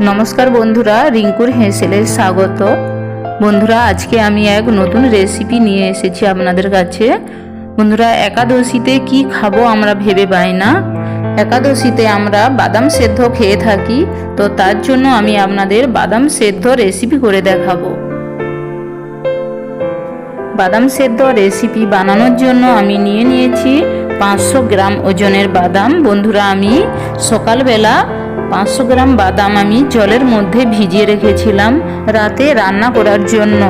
নমস্কার বন্ধুরা, রিঙ্কুর হেসেলে স্বাগত। বন্ধুরা, আজকে আমি এক নতুন রেসিপি নিয়ে এসেছি আপনাদের কাছে। বন্ধুরা, একাদশীতে কি খাব আমরা ভেবে পাই না। একাদশীতে আমরা বাদাম সেদ্ধ খেয়ে থাকি, তো তার জন্য আমি আপনাদের বাদাম সেদ্ধ রেসিপি করে দেখাবো। বাদাম সেদ্ধ রেসিপি বানানোর জন্য আমি নিয়ে নিয়েছি পাঁচশো গ্রাম ওজনের বাদাম। বন্ধুরা, আমি সকালবেলা পাঁচশো গ্রাম বাদাম আমি জলের মধ্যে ভিজিয়ে রেখেছিলাম রাতে রান্না করার জন্য।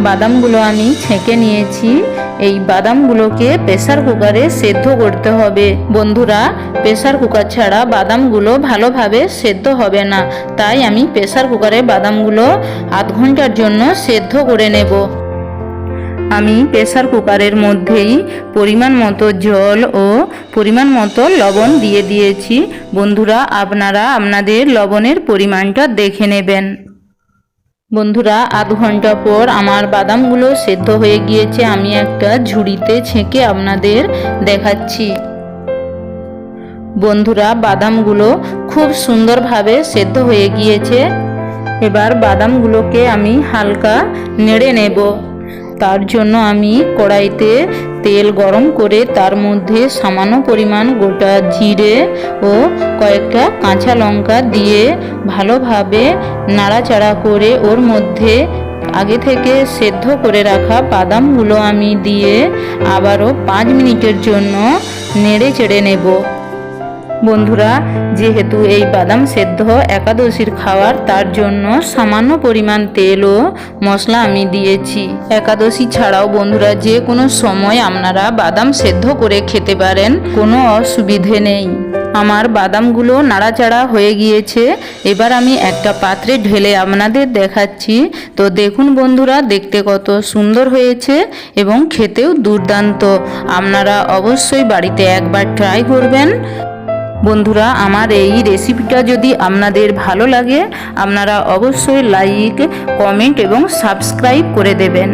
বাদামগুলো আমি ছেঁকে নিয়েছি। এই বাদামগুলোকে প্রেসার কুকারে সেদ্ধ করতে হবে। বন্ধুরা, প্রেসার কুকার ছাড়া বাদামগুলো ভালোভাবে সেদ্ধ হবে না। তাই আমি প্রেসার কুকারে বাদামগুলো আধ ঘণ্টার জন্য সেদ্ধ করে নেব। আমি প্রেসার কুকারের মধ্যেই পরিমাণ মতো জল ও পরিমাণ মতো লবণ দিয়ে দিয়েছি। বন্ধুরা, আপনারা আপনাদের লবণের পরিমাণটা দেখে নেবেন। বন্ধুরা, আধ ঘণ্টা পর আমার বাদামগুলো সেদ্ধ হয়ে গিয়েছে। আমি একটা ঝুড়িতে ছেঁকে আপনাদের দেখাচ্ছি। বন্ধুরা, বাদামগুলো খুব সুন্দরভাবে সেদ্ধ হয়ে গিয়েছে। এবার বাদামগুলোকে আমি হালকা নেড়ে নেব। তার জন্য আমি কড়াইতে তেল গরম করে তার মধ্যে সামান্য পরিমাণ গোটা জিরে ও কয়েকটা কাঁচা লঙ্কা দিয়ে ভালোভাবে নাড়াচাড়া করে ওর মধ্যে আগে থেকে সেদ্ধ করে রাখা বাদামগুলো আমি দিয়ে আবারও পাঁচ মিনিটের জন্য নেড়ে চেড়ে নেব। বন্ধুরা, যেহেতু এই বাদাম সেদ্ধ একাদশীর খাওয়ার, তার জন্য সামান্য পরিমাণ তেল ও মশলা আমি দিয়েছি। একাদশী ছাড়াও বন্ধুরা, যে কোনো সময় আপনারা বাদাম সেদ্ধ করে খেতে পারেন, কোনো অসুবিধে নেই। আমার বাদামগুলো নাড়াচাড়া হয়ে গিয়েছে। এবার আমি একটা পাত্রে ঢেলে আপনাদের দেখাচ্ছি। তো দেখুন বন্ধুরা, দেখতে কত সুন্দর হয়েছে এবং খেতেও দুর্দান্ত। আপনারা অবশ্যই বাড়িতে একবার ট্রাই করবেন। বন্ধুরা, আমার এই রেসিপিটা যদি আপনাদের ভালো লাগে, আপনারা অবশ্যই লাইক কমেন্ট এবং সাবস্ক্রাইব করে দেবেন।